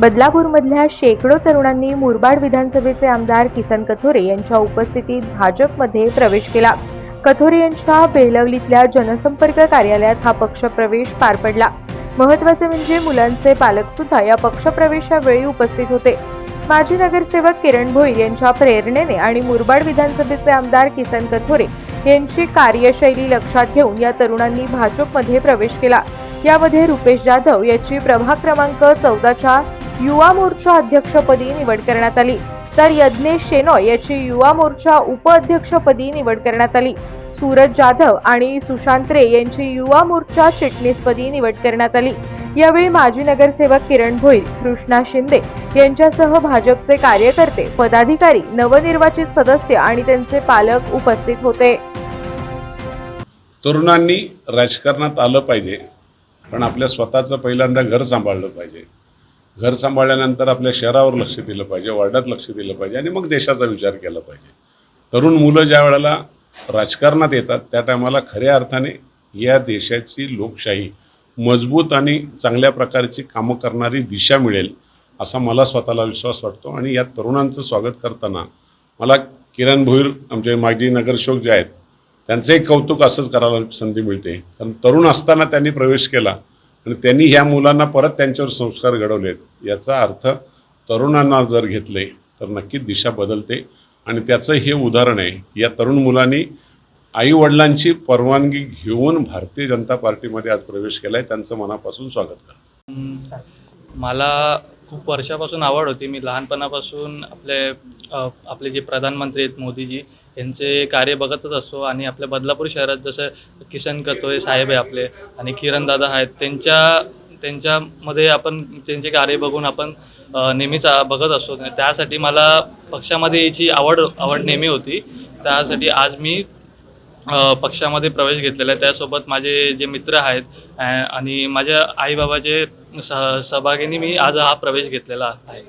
बदलापूरमधल्या शेकडो तरुणांनी मुरबाड विधानसभेचे आमदार किसन कथोरे यांच्या उपस्थितीत भाजपमध्ये प्रवेश केला. कथोरे यांच्या बेलवलीतल्या जनसंपर्क कार्यालयात हा पक्षप्रवेश पार पडला. महत्त्वाचे म्हणजे मुलांचे पालक सुद्धा या पक्षप्रवेशावेळी उपस्थित होते. माजी नगरसेवक किरण भोईर यांच्या प्रेरणेने आणि मुरबाड विधानसभेचे आमदार किसन कथोरे यांची कार्यशैली लक्षात घेऊन या तरुणांनी भाजपमध्ये प्रवेश केला. यामध्ये रुपेश जाधव याची प्रभाग क्रमांक चौदाच्या युवा मोर्चा अध्यक्षपदी निवड करण्यात आली. तर यज्ञेश शेनॉय याची युवा मोर्चा उपअध्यक्षपदी निवड करण्यात आली. सूरज जाधव आणि सुशांत रे यांची युवा मोर्चा चिटणीसपदी निवड करण्यात आली. यावेळी माजी नगरसेवक किरण भोईर कृष्णा शिंदे यांच्यासह भाजपचे कार्यकर्ते पदाधिकारी नवनिर्वाचित सदस्य आणि त्यांचे पालक उपस्थित होते. तरुणांनी राजकारणात आलं पाहिजे. पण आपल्या स्वतःचं पहिल्यांदा घर सांभाळलं पाहिजे. घर सांभाळल्यानंतर आपल्या शहरावर लक्ष दिलं पाहिजे वार्डात लक्ष दिलं पाहिजे आणि मग देशाचा विचार केला पाहिजे. तरुण मुलं ज्या वेळेला राजकारणात येतात त्या टायमाला खऱ्या अर्थाने या देशाची लोकशाही मजबूत आणि चांगल्या प्रकारची कामं करणारी दिशा मिळेल असा मला स्वतःला विश्वास वाटतो. आणि या तरुणांचं स्वागत करताना मला किरण भोईर आमचे माजी नगरसेवक जे आहेत त्यांचंही कौतुक असंच करायला संधी मिळते. कारण तरुण असताना त्यांनी प्रवेश केला आणि त्यांनी ह्या मुलांना परत त्यांच्यावर संस्कार घडवलेत. याचा अर्थ तरुणांना जर घेतले तर नक्कीच दिशा बदलते. आणि त्याचं हे उदाहरण आहे या तरुण मुलांनी आईवडिलांची परवानगी घेऊन भारतीय जनता पार्टीमध्ये आज प्रवेश केला आहे त्यांचं मनापासून स्वागत करतो. मला खूप वर्षापासून आवड होती. मी लहानपणापासून आपले आपले जे प्रधानमंत्री आहेत मोदीजी यांचे कार्य बघतच असतो आणि आपल्या बदलापूर शहरात जसं किसन कतोरे साहेब आहे आपले आणि किरण दादा आहेत त्यांच्या त्यांच्यामध्ये आपण त्यांचे कार्य बघून आपण नेहमीच बघत असतो. त्यासाठी मला पक्षामध्ये यायची आवड आवड नेहमी होती. त्यासाठी आज मी पक्षामध्ये प्रवेश घेतलेला आहे. त्यासोबत माझे जे मित्र आहेत आणि माझ्या आईबाबाचे सह सहभागीने मी आज हा प्रवेश घेतलेला आहे.